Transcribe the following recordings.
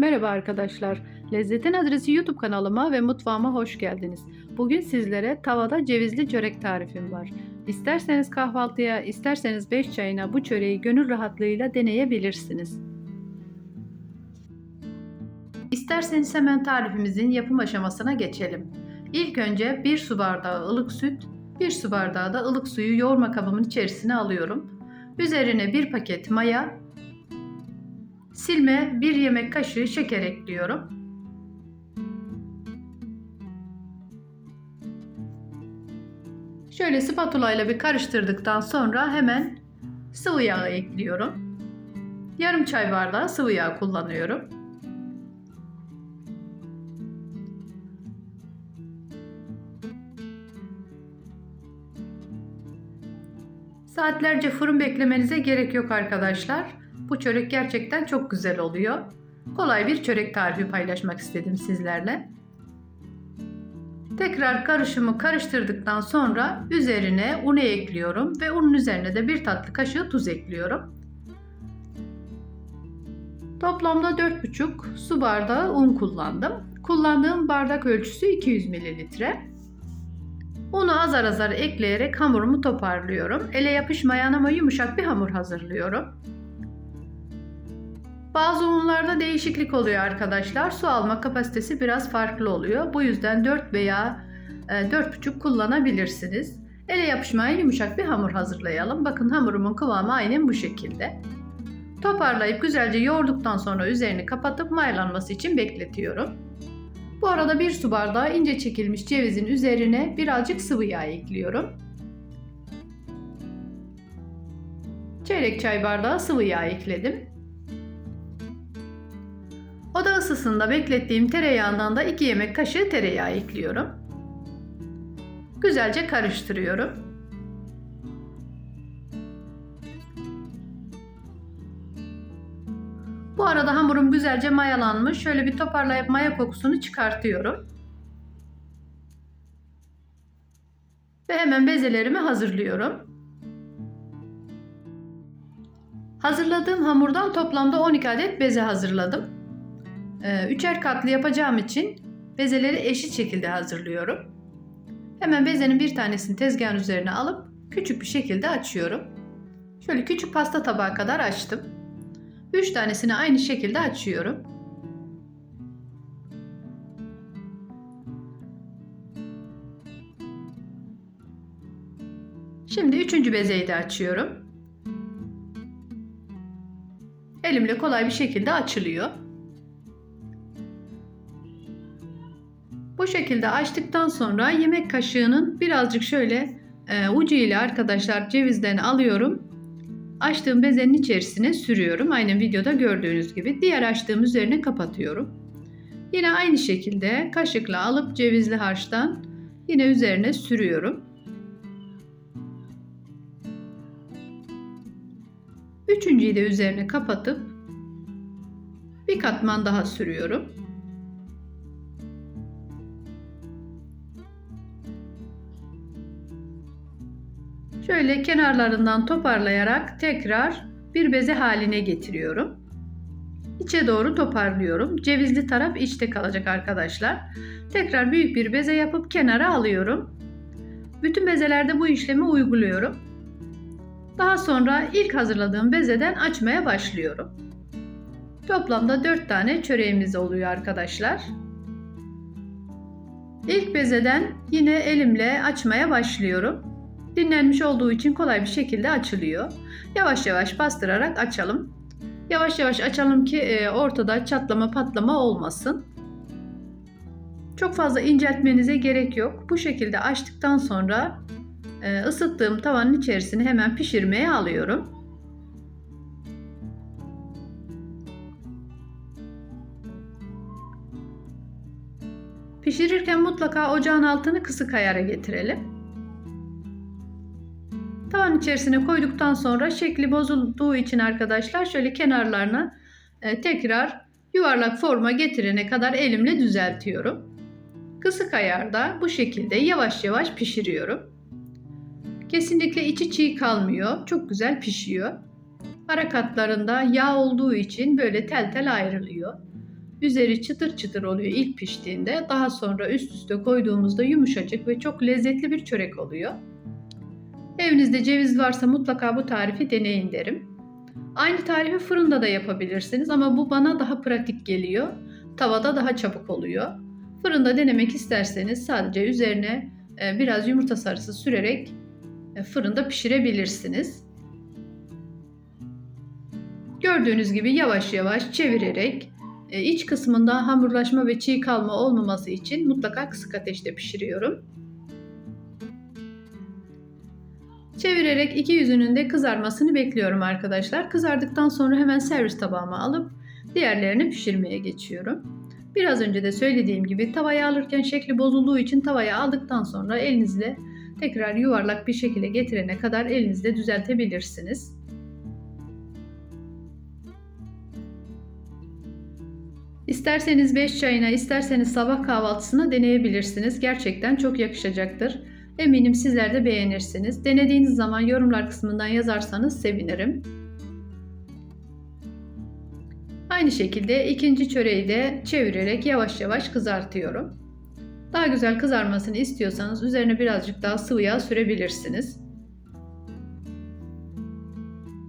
Merhaba arkadaşlar. Lezzetin Adresi YouTube kanalıma ve mutfağıma hoş geldiniz. Bugün sizlere tavada cevizli çörek tarifim var. İsterseniz kahvaltıya, isterseniz 5 çayına bu çöreği gönül rahatlığıyla deneyebilirsiniz. İsterseniz hemen tarifimizin yapım aşamasına geçelim. İlk önce 1 su bardağı ılık süt, 1 su bardağı da ılık suyu yoğurma kabımın içerisine alıyorum. Üzerine 1 paket maya, Silme 1 yemek kaşığı şeker ekliyorum. Şöyle spatula ile bir karıştırdıktan sonra hemen sıvı yağ ekliyorum. Yarım çay bardağı sıvı yağ kullanıyorum. Saatlerce fırın beklemenize gerek yok arkadaşlar. Bu çörek gerçekten çok güzel oluyor. Kolay bir çörek tarifi paylaşmak istedim sizlerle. Tekrar karışımı karıştırdıktan sonra üzerine unu ekliyorum ve unun üzerine de bir tatlı kaşığı tuz ekliyorum. Toplamda 4,5 su bardağı un kullandım. Kullandığım bardak ölçüsü 200 mililitre. Unu azar azar ekleyerek hamurumu toparlıyorum. Ele yapışmayan ama yumuşak bir hamur hazırlıyorum. Bazı unlarda değişiklik oluyor arkadaşlar. Su alma kapasitesi biraz farklı oluyor. Bu yüzden 4 veya 4,5 kullanabilirsiniz. Ele yapışmayan yumuşak bir hamur hazırlayalım. Bakın hamurumun kıvamı aynen bu şekilde. Toparlayıp güzelce yoğurduktan sonra üzerini kapatıp mayalanması için bekletiyorum. Bu arada bir su bardağı ince çekilmiş cevizin üzerine birazcık sıvı yağ ekliyorum. Çeyrek çay bardağı sıvı yağ ekledim. Oda ısısında beklettiğim tereyağından da 2 yemek kaşığı tereyağı ekliyorum. Güzelce karıştırıyorum. Bu arada hamurum güzelce mayalanmış. Şöyle bir toparlayıp maya kokusunu çıkartıyorum. Ve hemen bezelerimi hazırlıyorum. Hazırladığım hamurdan toplamda 12 adet beze hazırladım. Ee, üçer katlı yapacağım için bezeleri eşit şekilde hazırlıyorum. Hemen bezenin bir tanesini tezgahın üzerine alıp küçük bir şekilde açıyorum. Şöyle küçük pasta tabağı kadar açtım. 3 tanesini aynı şekilde açıyorum. Şimdi üçüncü bezeyi de açıyorum. Elimle kolay bir şekilde açılıyor. Şekilde açtıktan sonra yemek kaşığının birazcık şöyle e, ucu ile arkadaşlar cevizden alıyorum. Açtığım bezenin içerisine sürüyorum. Aynen videoda gördüğünüz gibi. Diğer açtığım üzerine kapatıyorum. Yine aynı şekilde kaşıkla alıp cevizli harçtan yine üzerine sürüyorum. Üçüncüyü de üzerine kapatıp bir katman daha sürüyorum. Şöyle kenarlarından toparlayarak tekrar bir beze haline getiriyorum. İçe doğru toparlıyorum. Cevizli taraf içte kalacak arkadaşlar. Tekrar büyük bir beze yapıp kenara alıyorum. Bütün bezelerde bu işlemi uyguluyorum. Daha sonra ilk hazırladığım bezeden açmaya başlıyorum. Toplamda 4 tane çöreğimiz oluyor arkadaşlar. İlk bezeden yine elimle açmaya başlıyorum. Dinlenmiş olduğu için kolay bir şekilde açılıyor. Yavaş yavaş bastırarak açalım. Yavaş yavaş açalım ki e, ortada çatlama patlama olmasın. Çok fazla inceltmenize gerek yok. Bu şekilde açtıktan sonra e, ısıttığım tavanın içerisine hemen pişirmeye alıyorum. Pişirirken mutlaka ocağın altını kısık ayara getirelim. İçerisine koyduktan sonra şekli bozulduğu için arkadaşlar şöyle kenarlarına e, tekrar yuvarlak forma getirene kadar elimle düzeltiyorum. Kısık ayarda bu şekilde yavaş yavaş pişiriyorum. Kesinlikle içi çiğ kalmıyor. Çok güzel pişiyor. Ara katlarında yağ olduğu için böyle tel tel ayrılıyor. Üzeri çıtır çıtır oluyor ilk piştiğinde. Daha sonra üst üste koyduğumuzda yumuşacık ve çok lezzetli bir çörek oluyor. Evinizde ceviz varsa mutlaka bu tarifi deneyin derim. Aynı tarifi fırında da yapabilirsiniz ama bu bana daha pratik geliyor. Tavada daha çabuk oluyor. Fırında denemek isterseniz sadece üzerine e, biraz yumurta sarısı sürerek e, fırında pişirebilirsiniz. Gördüğünüz gibi yavaş yavaş çevirerek e, iç kısmında hamurlaşma ve çiğ kalma olmaması için mutlaka kısık ateşte pişiriyorum. Çevirerek iki yüzünün de kızarmasını bekliyorum arkadaşlar. Kızardıktan sonra hemen servis tabağıma alıp diğerlerini pişirmeye geçiyorum. Biraz önce de söylediğim gibi tavaya alırken şekli bozulduğu için tavaya aldıktan sonra elinizle tekrar yuvarlak bir şekilde getirene kadar elinizle düzeltebilirsiniz. İsterseniz 5 çayına, isterseniz sabah kahvaltısına deneyebilirsiniz. Gerçekten çok yakışacaktır. Eminim sizler de beğenirsiniz. Denediğiniz zaman yorumlar kısmından yazarsanız sevinirim. Aynı şekilde ikinci çöreği de çevirerek yavaş yavaş kızartıyorum. Daha güzel kızarmasını istiyorsanız üzerine birazcık daha sıvı yağ sürebilirsiniz.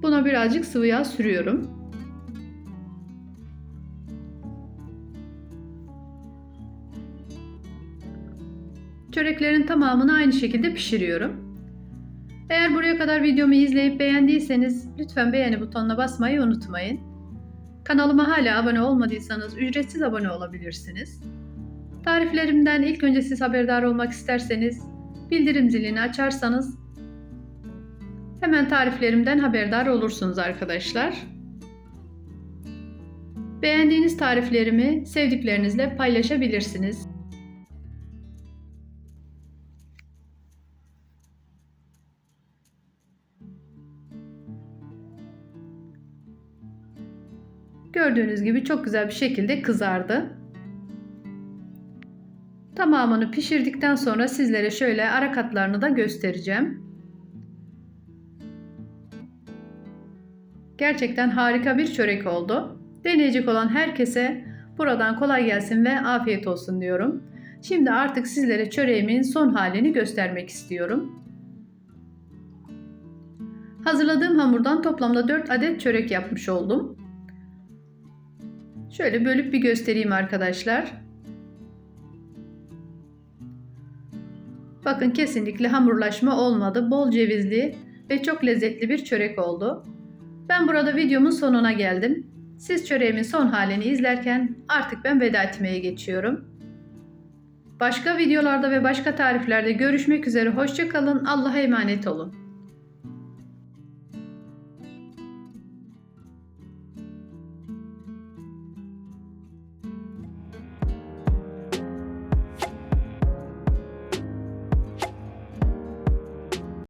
Buna birazcık sıvı yağ sürüyorum. Çöreklerin tamamını aynı şekilde pişiriyorum. Eğer buraya kadar videomu izleyip beğendiyseniz lütfen beğeni butonuna basmayı unutmayın. Kanalıma hala abone olmadıysanız ücretsiz abone olabilirsiniz. Tariflerimden ilk önce siz haberdar olmak isterseniz bildirim zilini açarsanız hemen tariflerimden haberdar olursunuz arkadaşlar. Beğendiğiniz tariflerimi sevdiklerinizle paylaşabilirsiniz. Gördüğünüz gibi çok güzel bir şekilde kızardı. Tamamını pişirdikten sonra sizlere şöyle ara katlarını da göstereceğim. Gerçekten harika bir çörek oldu. Deneyecek olan herkese buradan kolay gelsin ve afiyet olsun diyorum. Şimdi artık sizlere çöreğimin son halini göstermek istiyorum. Hazırladığım hamurdan toplamda 4 adet çörek yapmış oldum. Şöyle bölüp bir göstereyim arkadaşlar. Bakın kesinlikle hamurlaşma olmadı. Bol cevizli ve çok lezzetli bir çörek oldu. Ben burada videomun sonuna geldim. Siz çöreğimin son halini izlerken artık ben veda etmeye geçiyorum. Başka videolarda ve başka tariflerde görüşmek üzere. Hoşçakalın. Allah'a emanet olun.